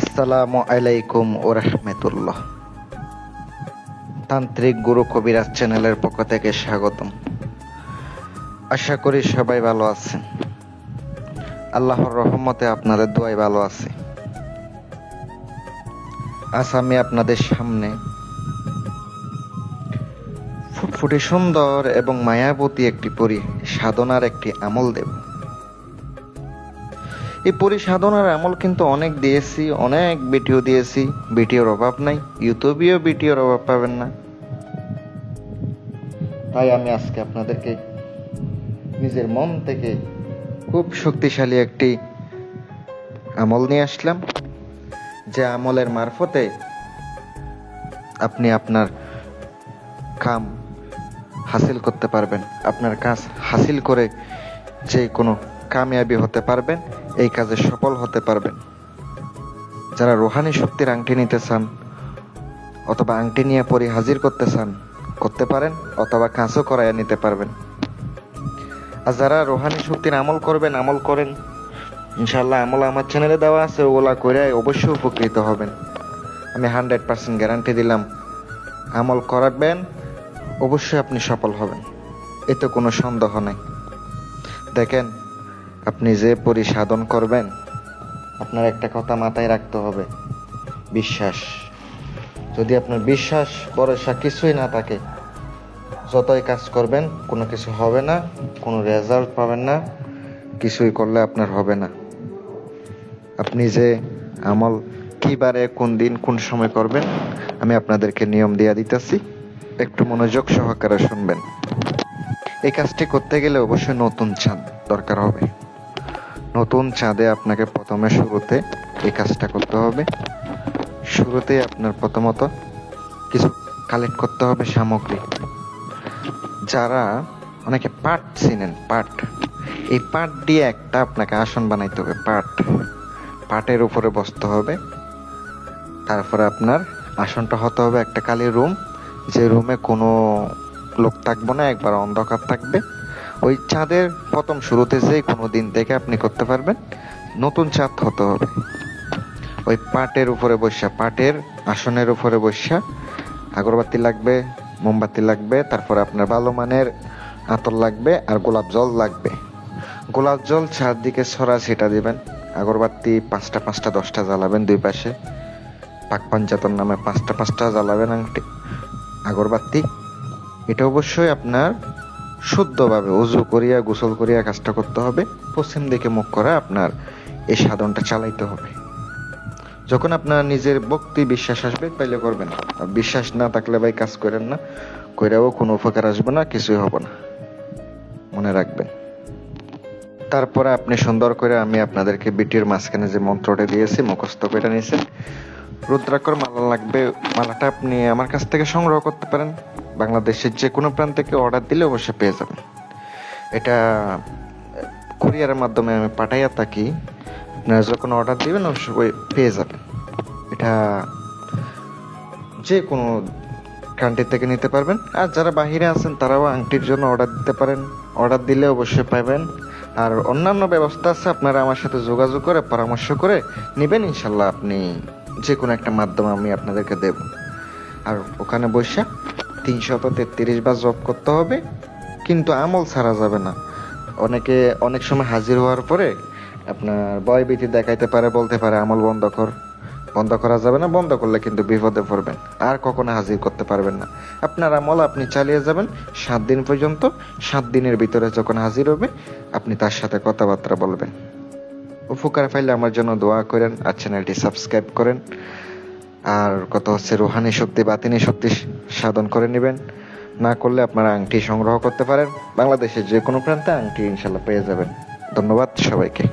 আসসালামু আলাইকুম ও রহমতুল্লাহ। তান্ত্রিক গুরু কবিরাজ চ্যানেলের পক্ষ থেকে স্বাগতম। আশা করি সবাই ভালো আছেন। আল্লাহর রহমতে আপনাদের দোয়াই ভালো আছে। আজ আমি আপনাদের সামনে ফুটফুটে সুন্দর এবং মায়াবতী একটি পরি, সাধনার একটি আমল দেব। এই পরিসাধনার আমল কিন্তু অনেক দিয়েছি, অনেক ভিডিও দিয়েছি। ভিডিওর অভাব নাই, ইউটিউবেও ভিডিওর অভাব পাবেন না। তাই আমি আজকে আপনাদেরকে নিজের মন থেকে খুব শক্তিশালী একটি আমল নিয়ে আসলাম, যে আমলের মারফতে আপনি আপনার কাম হাসিল করতে পারবেন, আপনার কাজ হাসিল করে যে কোনো কামিয়াবি হতে পারবেন। এই কাজে সফল হতে পারবেন। যারা রোহানি শক্তির আংটি নিতে চান, অথবা আংটি নিয়ে পরি হাজির করতে চান, করতে পারেন, অথবা কাঁচও করাইয়া নিতে পারবেন। আর যারা রোহানি শক্তির আমল করবেন, আমল করেন। ইনশাল্লাহ আমল আমার চ্যানেলে দেওয়া আছে, ওগুলা করে অবশ্যই উপকৃত হবেন। আমি হান্ড্রেড পার্সেন্ট গ্যারান্টি দিলাম। আমল করাবেন, অবশ্যই আপনি সফল হবেন। এতে কোনো সন্দেহ নেই। দেখেন আপনি যে পরিসাধন করবেন, আপনার একটা কথা মাথায় রাখতে হবে, বিশ্বাস। যদি আপনার বিশ্বাস ভরসা কিছুই না থাকে, যতই কাজ করবেন, কোনো কিছু হবে না, কোনো রেজাল্ট পাবেন না, কিছুই করলে আপনার হবে না। আপনি যে আমল কিবারে কোন দিন, কোন সময় করবেন, আমি আপনাদেরকে নিয়ম দিয়া দিতেছি। একটু মনোযোগ সহকারে শুনবেন। এই কাজটি করতে গেলে অবশ্যই নতুন চাঁদ দরকার হবে। নতুন চাঁদে আপনাকে প্রথমে শুরুতে এই কাজটা করতে হবে। শুরুতে আপনার প্রথমত কিছু কালেক্ট করতে হবে সামগ্রী। যারা অনেকে পাট চিনেন, পাট। এই পাট দিয়ে একটা আপনাকে আসন বানাইতে হবে, পাট। পাটের উপরে বসতে হবে। তারপরে আপনার আসনটা হতে হবে একটা কালি রুম। যে রুমে কোনো লোক থাকব না, একবার অন্ধকার থাকবে। ওই চাঁদের প্রথম শুরুতে যেই কোনো দিন থেকে আপনি করতে পারবেন। নতুন চাঁদ হতে হবে। ওই পাটের উপরে বসা, পাটের আসনের উপরে বসা, আগরবাতি লাগবে, মোমবাতি লাগবে, তারপরে আপনার ভালো মানের আতর লাগবে আর গোলাপ জল লাগবে। গোলাপ জল চারদিকে ছড়া ছিটা দিবেন। আগরবাতি পাঁচটা পাঁচটা, দশটা জ্বালাবেন দুই পাশে। পাক পাঞ্চাতন নামে পাঁচটা পাঁচটা জ্বালাবেন আংটি। আগরবাতি, এটা অবশ্যই আপনার শুদ্ধভাবে উজু করিয়া, গোসল করিয়া কাজটা করতে হবে। পশ্চিম দিকে মুখ করা আপনার এই সাধনটা চালাইতে হবে। যখন আপনার নিজের ভক্তি বিশ্বাস আসবে, তাইলে করবেন। আর বিশ্বাস না থাকলে ভাই কাজ করেন না। কইরাও কোনো উপকার আসবে না, কিছুই হবে না। মনে রাখবেন। তারপরে আপনি সুন্দর করে আমি আপনাদেরকে বিটির মাঝখানে যে মন্ত্রটা দিয়েছি, মুখস্থ করে নিয়েছেন। রুদ্রাক্ষর মালা লাগবে, মালাটা আপনি আমার কাছ থেকে সংগ্রহ করতে পারেন। বাংলাদেশের যে কোনো প্রান্ত থেকে অর্ডার দিলে অবশ্যই পেয়ে যাবেন। এটা কুরিয়ারের মাধ্যমে আমি পাঠাইয়া থাকি। আপনারা যখন অর্ডার দিবেন, অবশ্যই পেয়ে যাবেন। এটা যে কোনো কান্ট্রি থেকে নিতে পারবেন। আর যারা বাহিরে আছেন, তারাও আংটির জন্য অর্ডার দিতে পারেন। অর্ডার দিলে অবশ্যই পাবেন। আর অন্যান্য ব্যবস্থা আছে, আপনারা আমার সাথে যোগাযোগ করে, পরামর্শ করে নেবেন। ইনশাল্লাহ আপনি যে কোনো একটা মাধ্যম আমি আপনাদেরকে দেব। আর ওখানে বসে তিনশত তেত্রিশ বার জব করতে হবে, কিন্তু আমল ছাড়া যাবে না। অনেকে অনেক সময় হাজির হওয়ার পরে আপনার বয় ভীতি দেখাইতে পারে, বলতে পারে, আমল বন্ধ কর। বন্ধ করা যাবে না, বন্ধ করলে কিন্তু বিপদে পড়বেন। আর কখনো হাজির করতে পারবেন না। আপনার আমল আপনি চালিয়ে যাবেন, সাত দিন পর্যন্ত, সাত দিনের ভিতরে যখন হাজির হবে, আপনি তার সাথে কথাবার্তা বলবেন। উপকার পাইলে আমার জন্য দোয়া করেন, আর চ্যানেলটি সাবস্ক্রাইব করেন। আর কত হচ্ছে রুহানি শক্তি, বাতিনি শক্তি সাধন করে নেবেন। না করলে আপনারা আংটি সংগ্রহ করতে পারেন। বাংলাদেশের যে কোনো প্রান্তে আংটি ইনশাল্লাহ পেয়ে যাবেন। ধন্যবাদ সবাইকে।